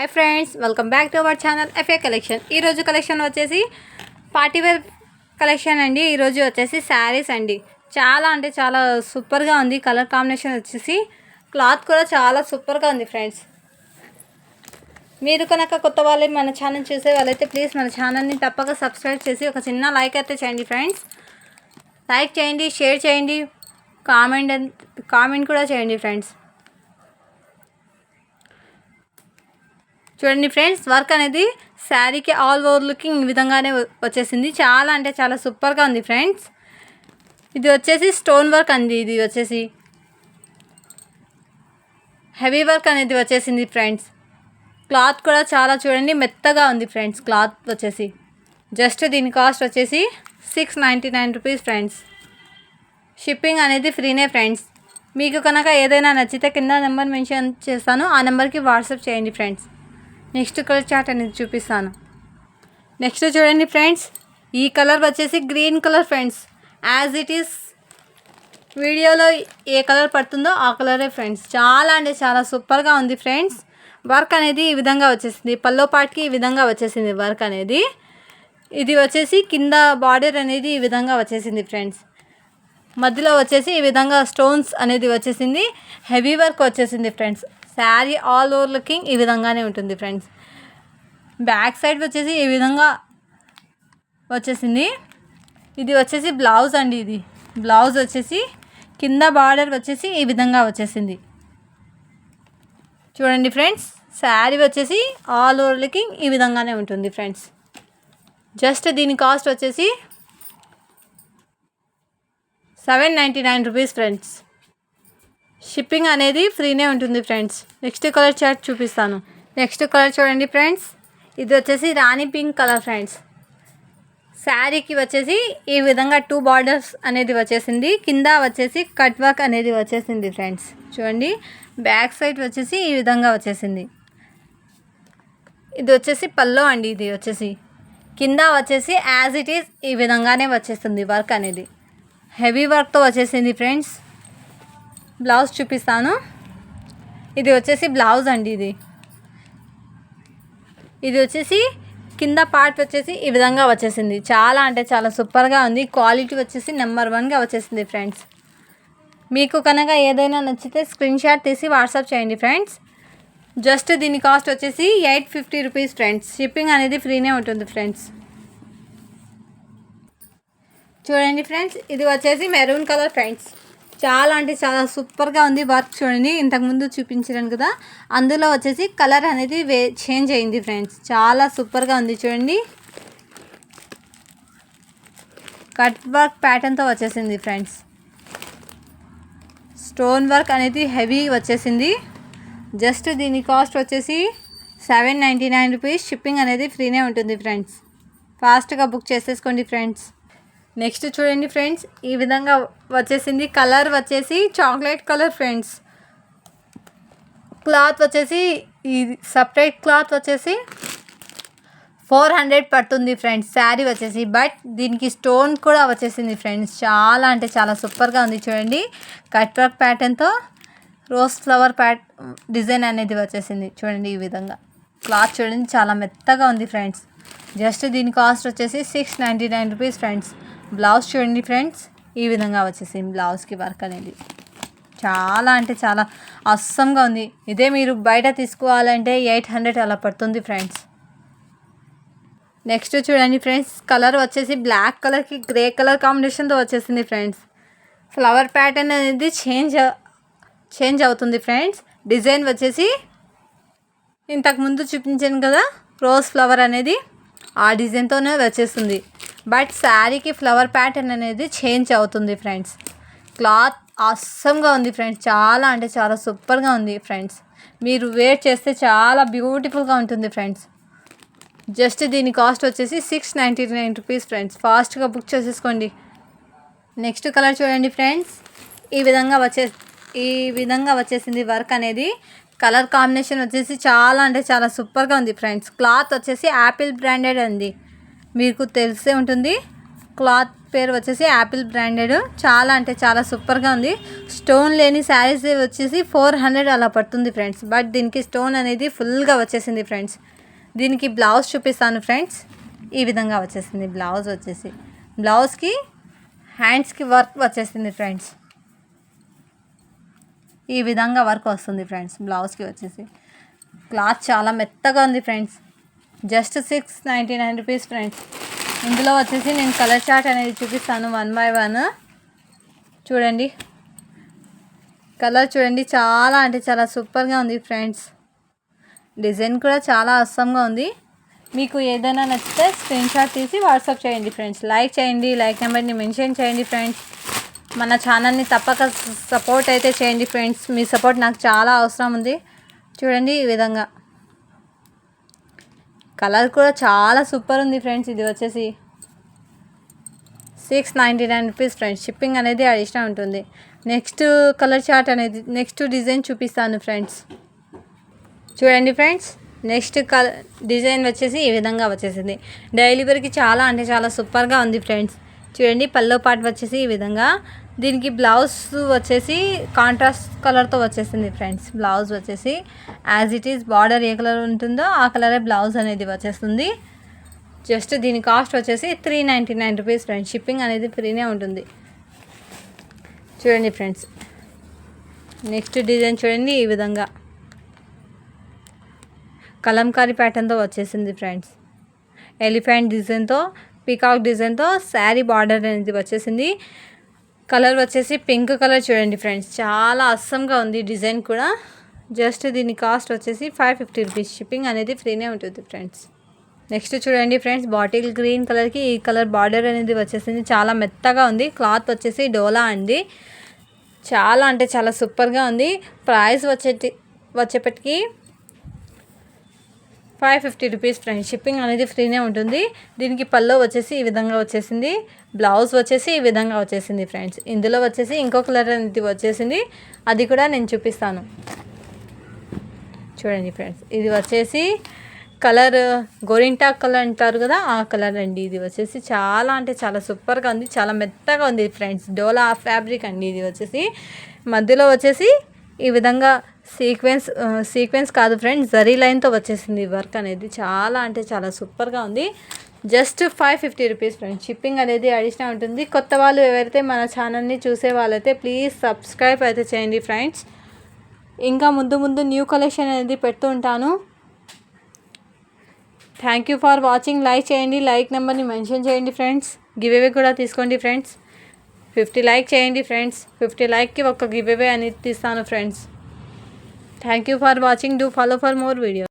Hi friends welcome back to our channel FA collection ఈరోజు collection వచ్చేసి partywear collection అండి. ఈరోజు వచ్చేసి శారీస్ అండి. చాలా అంటే చాలా సూపర్గా ఉంది. కలర్ కాంబినేషన్ వచ్చేసి క్లాత్ కూడా చాలా సూపర్గా ఉంది ఫ్రెండ్స్ మీరు కనుక కొత్త వాళ్ళు మన ఛానల్ చూసే వాళ్ళైతే ప్లీజ్ మన ఛానల్ని తప్పక సబ్స్క్రైబ్ చేసి ఒక చిన్న లైక్ అయితే చేయండి ఫ్రెండ్స్ లైక్ చేయండి షేర్ చేయండి కామెంట్ కామెంట్ కూడా చేయండి ఫ్రెండ్స్ చూడండి ఫ్రెండ్స్ వర్క్ అనేది శారీకి ఆల్ ఓవర్ లుకింగ్ ఈ విధంగానే వచ్చేసింది. చాలా అంటే చాలా సూపర్గా ఉంది ఫ్రెండ్స్. ఇది వచ్చేసి స్టోన్ వర్క్ అండి ఇది వచ్చేసి. హెవీ వర్క్ అనేది వచ్చేసింది ఫ్రెండ్స్. క్లాత్ కూడా చాలా చూడండి మెత్తగా ఉంది ఫ్రెండ్స్ క్లాత్ వచ్చేసి. జస్ట్ దీని కాస్ట్ వచ్చేసి six ninety nine rupees friends. Shipping అనేది ఫ్రీనే ఫ్రెండ్స్. మీకు కనుక ఏదైనా నచ్చితే కింద నెంబర్ మెన్షన్ చేస్తాను ఆ నెంబర్కి వాట్సాప్ చేయండి ఫ్రెండ్స్. నెక్స్ట్ కలర్ చాట్ అనేది చూపిస్తాను. నెక్స్ట్ చూడండి ఫ్రెండ్స్ ఈ కలర్ వచ్చేసి green colour friends. As it is వీడియోలో ఏ కలర్ పడుతుందో ఆ కలరే ఫ్రెండ్స్. చాలా అంటే చాలా సూపర్గా ఉంది ఫ్రెండ్స్. వర్క్ అనేది ఈ విధంగా వచ్చేసింది. పల్లో పాటికి ఈ విధంగా వచ్చేసింది వర్క్ అనేది. ఇది వచ్చేసి కింద బార్డర్ అనేది ఈ విధంగా వచ్చేసింది ఫ్రెండ్స్. మధ్యలో వచ్చేసి ఈ విధంగా స్టోన్స్ అనేది వచ్చేసింది. హెవీ వర్క్ వచ్చేసింది friends. Sari all over looking ఈ విధంగానే ఉంటుంది ఫ్రెండ్స్. బ్యాక్ సైడ్ వచ్చేసి ఈ విధంగా వచ్చేసింది. ఇది వచ్చేసి బ్లౌజ్ అండి ఇది. బ్లౌజ్ వచ్చేసి కింద బార్డర్ వచ్చేసి ఈ విధంగా వచ్చేసింది. చూడండి ఫ్రెండ్స్ శారీ వచ్చేసి ఆల్ ఓవర్ లుకింగ్ ఈ విధంగానే ఉంటుంది ఫ్రెండ్స్. జస్ట్ దీని కాస్ట్ వచ్చేసి seven ninety nine rupees friends. Shipping అనేది ఫ్రీనే ఉంటుంది ఫ్రెండ్స్ నెక్స్ట్ కలర్ చార్ట్ చూపిస్తాను. నెక్స్ట్ కలర్ చూడండి ఫ్రెండ్స్ ఇది వచ్చేసి రాణి పింక్ కలర్ ఫ్రెండ్స్ శారీకి వచ్చేసి ఈ విధంగా టూ బార్డర్స్ అనేది వచ్చేసింది. కింద వచ్చేసి కట్ వర్క్ అనేది వచ్చేసింది ఫ్రెండ్స్ చూడండి. బ్యాక్ సైడ్ వచ్చేసి ఈ విధంగా వచ్చేసింది. ఇది వచ్చేసి పల్లో అండి ఇది వచ్చేసి. కింద వచ్చేసి యాజ్ ఇట్ ఈస్ ఈ విధంగానే వచ్చేస్తుంది వర్క్ అనేది. హెవీ వర్క్తో వచ్చేసింది ఫ్రెండ్స్ బ్లౌజ్ చూపిస్తాను. ఇది వచ్చేసి బ్లౌజ్ అండి ఇది. ఇది వచ్చేసి కింద పార్ట్ వచ్చేసి ఈ విధంగా వచ్చేసింది. చాలా అంటే చాలా సూపర్గా ఉంది. క్వాలిటీ వచ్చేసి నెంబర్ వన్గా వచ్చేసింది ఫ్రెండ్స్ మీకు కనుక ఏదైనా నచ్చితే స్క్రీన్ షాట్ తీసి వాట్సాప్ చేయండి ఫ్రెండ్స్ జస్ట్ దీని కాస్ట్ వచ్చేసి eight fifty rupees friends shipping అనేది ఫ్రీనే ఉంటుంది ఫ్రెండ్స్ చూడండి ఫ్రెండ్స్ ఇది వచ్చేసి మెరూన్ కలర్ ఫ్రెండ్స్ చాలా అంటే చాలా సూపర్గా ఉంది వర్క్ చూడండి. ఇంతకుముందు చూపించాను కదా. అందులో వచ్చేసి కలర్ అనేది వే చేంజ్ అయింది ఫ్రెండ్స్. చాలా సూపర్గా ఉంది చూడండి. కట్ వర్క్ ప్యాటర్న్తో వచ్చేసింది ఫ్రెండ్స్. స్టోన్ వర్క్ అనేది హెవీ వచ్చేసింది. జస్ట్ దీని కాస్ట్ వచ్చేసి seven ninety nine rupees. Shipping అనేది ఫ్రీనే ఉంటుంది ఫ్రెండ్స్. ఫాస్ట్గా బుక్ చేసేసుకోండి ఫ్రెండ్స్. నెక్స్ట్ చూడండి ఫ్రెండ్స్ ఈ విధంగా వచ్చేసింది. కలర్ వచ్చేసి చాక్లెట్ కలర్ ఫ్రెండ్స్. క్లాత్ వచ్చేసి ఈ సపరేట్ క్లాత్ వచ్చేసి ఫోర్ హండ్రెడ్ పడుతుంది ఫ్రెండ్స్ శారీ వచ్చేసి. బట్ దీనికి స్టోన్ కూడా వచ్చేసింది ఫ్రెండ్స్. చాలా అంటే చాలా సూపర్గా ఉంది చూడండి. కట్ వర్క్ ప్యాటర్న్తో రోజ్ ఫ్లవర్ ప్యాట్ డిజైన్ అనేది వచ్చేసింది చూడండి ఈ విధంగా. క్లాత్ చూడండి చాలా మెత్తగా ఉంది ఫ్రెండ్స్. జస్ట్ దీని కాస్ట్ వచ్చేసి six ninety nine rupees friends. Blouse చూడండి ఫ్రెండ్స్. ఈ విధంగా వచ్చేసింది బ్లౌజ్కి వర్క్ అనేది చాలా అంటే చాలా అస్సంగా ఉంది. ఇదే మీరు బయట తీసుకోవాలంటే ఎయిట్ హండ్రెడ్ అలా పడుతుంది ఫ్రెండ్స్. నెక్స్ట్ చూడండి ఫ్రెండ్స్ కలర్ వచ్చేసి బ్లాక్ కలర్కి గ్రే కలర్ కాంబినేషన్తో వచ్చేసింది ఫ్రెండ్స్. ఫ్లవర్ ప్యాటర్న్ అనేది చేంజ్ చేంజ్ అవుతుంది ఫ్రెండ్స్. డిజైన్ వచ్చేసి ఇంతకు ముందు చూపించాను కదా రోజ్ ఫ్లవర్ అనేది ఆ డిజైన్తోనే వచ్చేస్తుంది బట్ శారీకి ఫ్లవర్ ప్యాటర్న్ అనేది చేంజ్ అవుతుంది ఫ్రెండ్స్. క్లాత్ అస్సంగా ఉంది ఫ్రెండ్స్. చాలా అంటే చాలా సూపర్గా ఉంది ఫ్రెండ్స్. మీరు వేర్ చేస్తే చాలా బ్యూటిఫుల్గా ఉంటుంది ఫ్రెండ్స్. జస్ట్ దీని కాస్ట్ వచ్చేసి six ninety nine rupees friends. ఫాస్ట్గా బుక్ చేసేసుకోండి. నెక్స్ట్ కలర్ చూడండి ఫ్రెండ్స్. ఈ విధంగా వచ్చే ఈ విధంగా వచ్చేసింది వర్క్ అనేది. కలర్ కాంబినేషన్ వచ్చేసి చాలా అంటే చాలా సూపర్గా ఉంది ఫ్రెండ్స్. క్లాత్ వచ్చేసి యాపిల్ బ్రాండెడ్ ఉంది. మీకు తెలిసే ఉంటుంది. క్లాత్ పేరు వచ్చేసి యాపిల్ బ్రాండెడ్. చాలా అంటే చాలా సూపర్గా ఉంది. స్టోన్ లేని శారీస్ వచ్చేసి ఫోర్ హండ్రెడ్ అలా పడుతుంది ఫ్రెండ్స్. బట్ దీనికి స్టోన్ అనేది ఫుల్గా వచ్చేసింది ఫ్రెండ్స్. దీనికి బ్లౌజ్ చూపిస్తాను ఫ్రెండ్స్. ఈ విధంగా వచ్చేసింది బ్లౌజ్ వచ్చేసి. బ్లౌజ్కి హ్యాండ్స్కి వర్క్ వచ్చేసింది ఫ్రెండ్స్. ఈ విధంగా వర్క్ వస్తుంది ఫ్రెండ్స్ బ్లౌజ్కి వచ్చేసి. క్లాత్ చాలా మెత్తగా ఉంది friends. Just six ninety nine rupees friends. ఇందులో వచ్చేసి నేను కలర్ చార్ట్ అనేది చూపిస్తాను వన్ బై వన్. చూడండి. కలర్ చూడండి చాలా అంటే చాలా సూపర్గా ఉంది ఫ్రెండ్స్. డిజైన్ కూడా చాలా అస్సంగా ఉంది. మీకు ఏదైనా నచ్చితే స్క్రీన్ షాట్ తీసి వాట్సాప్ చేయండి ఫ్రెండ్స్. లైక్ చేయండి లైక్ నెంబర్ని మెన్షన్ చేయండి ఫ్రెండ్స్. మన ఛానల్ని తప్పక సపోర్ట్ అయితే చేయండి ఫ్రెండ్స్. మీ సపోర్ట్ నాకు చాలా అవసరం ఉంది. చూడండి ఈ విధంగా. కలర్ కూడా చాలా సూపర్ ఉంది ఫ్రెండ్స్ ఇది వచ్చేసి six ninety nine rupees friends shipping అనేది అడిషనల్ ఉంటుంది. నెక్స్ట్ కలర్ చార్ట్ అనేది నెక్స్ట్ డిజైన్ చూపిస్తాను ఫ్రెండ్స్ చూడండి ఫ్రెండ్స్ నెక్స్ట్ కలర్ డిజైన్ వచ్చేసి ఈ విధంగా వచ్చేసింది. డెలివరీకి చాలా అంటే చాలా సూపర్గా ఉంది ఫ్రెండ్స్ చూడండి పల్లో పాటు వచ్చేసి ఈ విధంగా దీనికి బ్లౌజ్ వచ్చేసి కాంట్రాస్ట్ కలర్తో వచ్చేసింది ఫ్రెండ్స్ బ్లౌజ్ వచ్చేసి యాజ్ ఇట్ ఈస్ బార్డర్ ఏ కలర్ ఉంటుందో ఆ కలరే బ్లౌజ్ అనేది వచ్చేస్తుంది. జస్ట్ దీని కాస్ట్ వచ్చేసి three ninety nine rupees friends shipping అనేది ఫ్రీనే ఉంటుంది. చూడండి ఫ్రెండ్స్ నెక్స్ట్ డిజైన్ చూడండి ఈ విధంగా. కలంకారీ ప్యాటర్న్తో వచ్చేసింది ఫ్రెండ్స్ ఎలిఫెంట్ డిజైన్తో పీకాక్ డిజైన్తో శారీ బార్డర్ అనేది వచ్చేసింది. కలర్ వచ్చేసి పింక్ కలర్ చూడండి ఫ్రెండ్స్. చాలా అస్సంగా ఉంది డిజైన్ కూడా. జస్ట్ దీని కాస్ట్ వచ్చేసి ఫైవ్ ఫిఫ్టీ రూపీస్. షిప్పింగ్ అనేది ఫ్రీనే ఉంటుంది ఫ్రెండ్స్. నెక్స్ట్ చూడండి ఫ్రెండ్స్ బాటిల్ గ్రీన్ కలర్కి ఈ కలర్ బార్డర్ అనేది వచ్చేసింది. చాలా మెత్తగా ఉంది. క్లాత్ వచ్చేసి డోలా అండి. చాలా అంటే చాలా సూపర్గా ఉంది. ప్రైస్ వచ్చేటి వచ్చేప్పటికీ five fifty rupees friends. Shipping అనేది ఫ్రీనే ఉంటుంది. దీనికి పల్లో వచ్చేసి ఈ విధంగా వచ్చేసింది. బ్లౌజ్ వచ్చేసి ఈ విధంగా వచ్చేసింది ఫ్రెండ్స్. ఇందులో వచ్చేసి ఇంకో కలర్ అనేది వచ్చేసింది. అది కూడా నేను చూపిస్తాను. చూడండి ఫ్రెండ్స్. ఇది వచ్చేసి కలర్ గోరింటా కలర్ అంటారు కదా ఆ కలర్ అండి ఇది వచ్చేసి. చాలా అంటే చాలా సూపర్గా ఉంది. చాలా మెత్తగా ఉంది ఫ్రెండ్స్. డోలా ఫ్యాబ్రిక్ అండి ఇది వచ్చేసి. మధ్యలో వచ్చేసి ఈ విధంగా సీక్వెన్స్ సీక్వెన్స్ కాదు ఫ్రెండ్స్ జరీ లైన్తో వచ్చేసింది వర్క్ అనేది. చాలా అంటే చాలా సూపర్గా ఉంది. Just five fifty rupees friends. Shipping అనేది అడిషనల్ ఉంటుంది. కొత్త వాళ్ళు ఎవరైతే మన ఛానల్ని చూసే వాళ్ళైతే ప్లీజ్ సబ్స్క్రైబ్ అయితే చేయండి ఫ్రెండ్స్. ఇంకా ముందు ముందు న్యూ కలెక్షన్ అనేది పెడుతూ ఉంటాను. Thank you for watching. Like చేయండి. లైక్ నెంబర్ని మెన్షన్ చేయండి ఫ్రెండ్స్. గివ్ అవే కూడా తీసుకోండి ఫ్రెండ్స్. ఫిఫ్టీ లైక్ చేయండి ఫ్రెండ్స్. ఫిఫ్టీ లైక్కి ఒక గివ్ అవే అనేది తీస్తాను friends. Thank you for watching. Do follow for more videos.